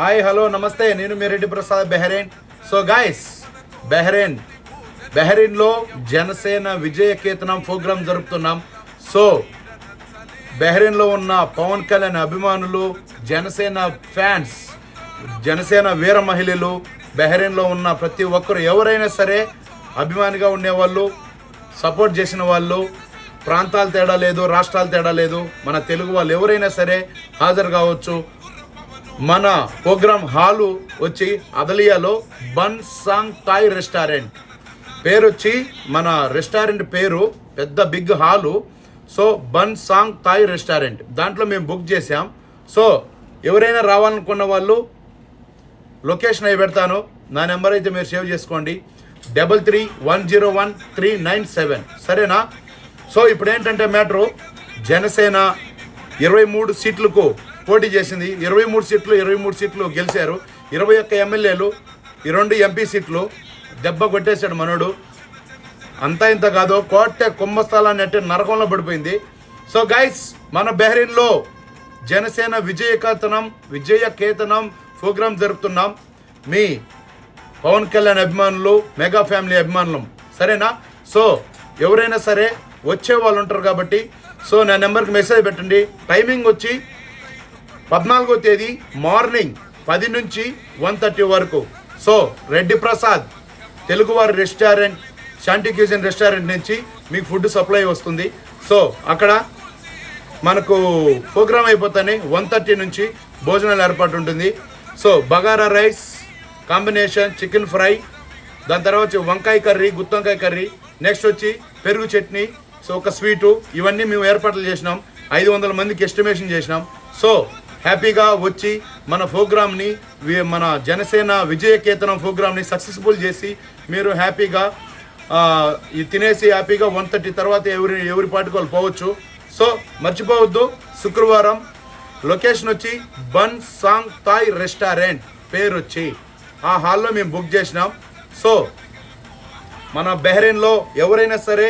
Hi hello namaste. నేను మీ Reddy Prasad Bahrain. So guys Bahrain. బెహరీన్లో Janasena విజయ కేతనం programme జరుపుతున్నాం. So బెహరీన్లో ఉన్న పవన్ కళ్యాణ్ అభిమానులు జనసేన ఫ్యాన్స్ జనసేన వీర మహిళలు బెహరీన్లో ఉన్న ప్రతి ఒక్కరు ఎవరైనా సరే అభిమానిగా ఉండేవాళ్ళు సపోర్ట్ చేసిన వాళ్ళు ప్రాంతాలు తేడా లేదు రాష్ట్రాలు తేడా లేదు మన తెలుగు వాళ్ళు ఎవరైనా సరే హాజరు కావచ్చు. మన ప్రోగ్రామ్ హాలు వచ్చి అదలియాలో బన్ సాంగ్ థాయ్ రెస్టారెంట్. పేరు వచ్చి మన రెస్టారెంట్ పేరు పెద్ద big hall. So Ban Song Thai restaurant. దాంట్లో మేము బుక్ చేసాం సో ఎవరైనా రావాలనుకున్న వాళ్ళు లొకేషన్ అయి పెడతాను. నా నెంబర్ అయితే మీరు సేవ్ చేసుకోండి. Double three one zero one three nine seven. సరేనా? సో ఇప్పుడు ఏంటంటే మ్యాటరు? జనసేన ఇరవై మూడు సీట్లకు పోటీ చేసింది. ఇరవై మూడు సీట్లు ఇరవై మూడు సీట్లు గెలిచారు. ఇరవై ఒక్క ఎమ్మెల్యేలు ఈ రెండు ఎంపీ సీట్లు దెబ్బ కొట్టేశాడు మనోడు. అంతా ఇంత కాదు కోట కుంభస్థలాన్ని అంటే నరకంలో పడిపోయింది. సో గైస్ మన బెహరీన్లో జనసేన విజయ కేతనం విజయ కేతనం ప్రోగ్రాం జరుపుతున్నాం. మీ పవన్ కళ్యాణ్ అభిమానులు మెగా ఫ్యామిలీ అభిమానులు. సరేనా? సో ఎవరైనా సరే వచ్చే వాళ్ళు ఉంటారు కాబట్టి సో నా నెంబర్కి మెసేజ్ పెట్టండి. టైమింగ్ వచ్చి పద్నాలుగో తేదీ మార్నింగ్ పది నుంచి వన్ థర్టీ వరకు. సో రెడ్డి ప్రసాద్ తెలుగువారి రెస్టారెంట్ శాంతి క్యూజన్ రెస్టారెంట్ నుంచి మీకు ఫుడ్ సప్లై వస్తుంది. సో అక్కడ మనకు ప్రోగ్రామ్ అయిపోతానే వన్ థర్టీ నుంచి భోజనాలు ఏర్పాటు ఉంటుంది. So bagara rice combination chicken fry దాని తర్వాత వచ్చి వంకాయ కర్రీ గుత్తొంకాయ కర్రీ నెక్స్ట్ వచ్చి పెరుగు చట్నీ సో ఒక స్వీటు ఇవన్నీ మేము ఏర్పాట్లు చేసినాం. ఐదు వందల మందికి ఎస్టిమేషన్ చేసినాం. సో హ్యాపీగా వచ్చి మన ప్రోగ్రామ్ని మన జనసేన విజయకేతనం ప్రోగ్రామ్ని సక్సెస్ఫుల్ చేసి మీరు హ్యాపీగా ఈ తినేసి హ్యాపీగా వన్ థర్టీ తర్వాత ఎవరి ఎవరి పాటికి వాళ్ళు పోవచ్చు. సో మర్చిపోవద్దు. శుక్రవారం లొకేషన్ వచ్చి బన్ సాంగ్ థాయ్ రెస్టారెంట్ పేరు వచ్చి ఆ హాల్లో మేము బుక్ చేసినాం. సో మన బెహ్రెయిన్లో ఎవరైనా సరే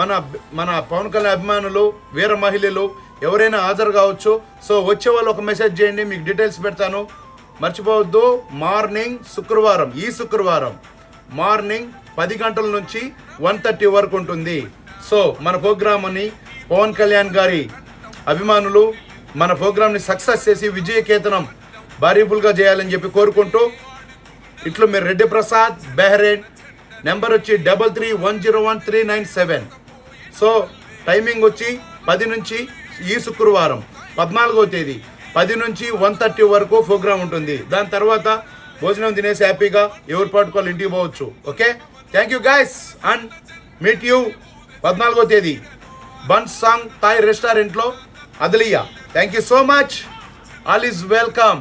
మన మన పవన్ కళ్యాణ్ అభిమానులు వీర మహిళలు ఎవరైనా హాజరు కావచ్చు. సో వచ్చే వాళ్ళు ఒక మెసేజ్ చేయండి మీకు డీటెయిల్స్ పెడతాను. మర్చిపోవద్దు మార్నింగ్ శుక్రవారం ఈ శుక్రవారం మార్నింగ్ పది గంటల నుంచి వన్ థర్టీ వరకు ఉంటుంది. సో మన ప్రోగ్రామ్ని పవన్ కళ్యాణ్ గారి అభిమానులు మన ప్రోగ్రామ్ని సక్సెస్ చేసి విజయకేతనం భారీఫుల్గా చేయాలని చెప్పి కోరుకుంటూ ఇట్లు మీరు రెడ్డి ప్రసాద్ బెహరేన్ నెంబర్ వచ్చి double three one zero one three nine seven. So timing వచ్చి పది నుంచి ఈ శుక్రవారం పద్నాలుగో తేదీ పది నుంచి వన్ థర్టీ వరకు ప్రోగ్రామ్ ఉంటుంది. దాని తర్వాత భోజనం తినేసి హ్యాపీగా ఎవరు పాటుకోవాలి ఇంటికి పోవచ్చు. Okay? Thank you guys and meet you పద్నాలుగో తేదీ బన్ సాంగ్ థాయ్ రెస్టారెంట్లో Adliya. Thank you so much all is welcome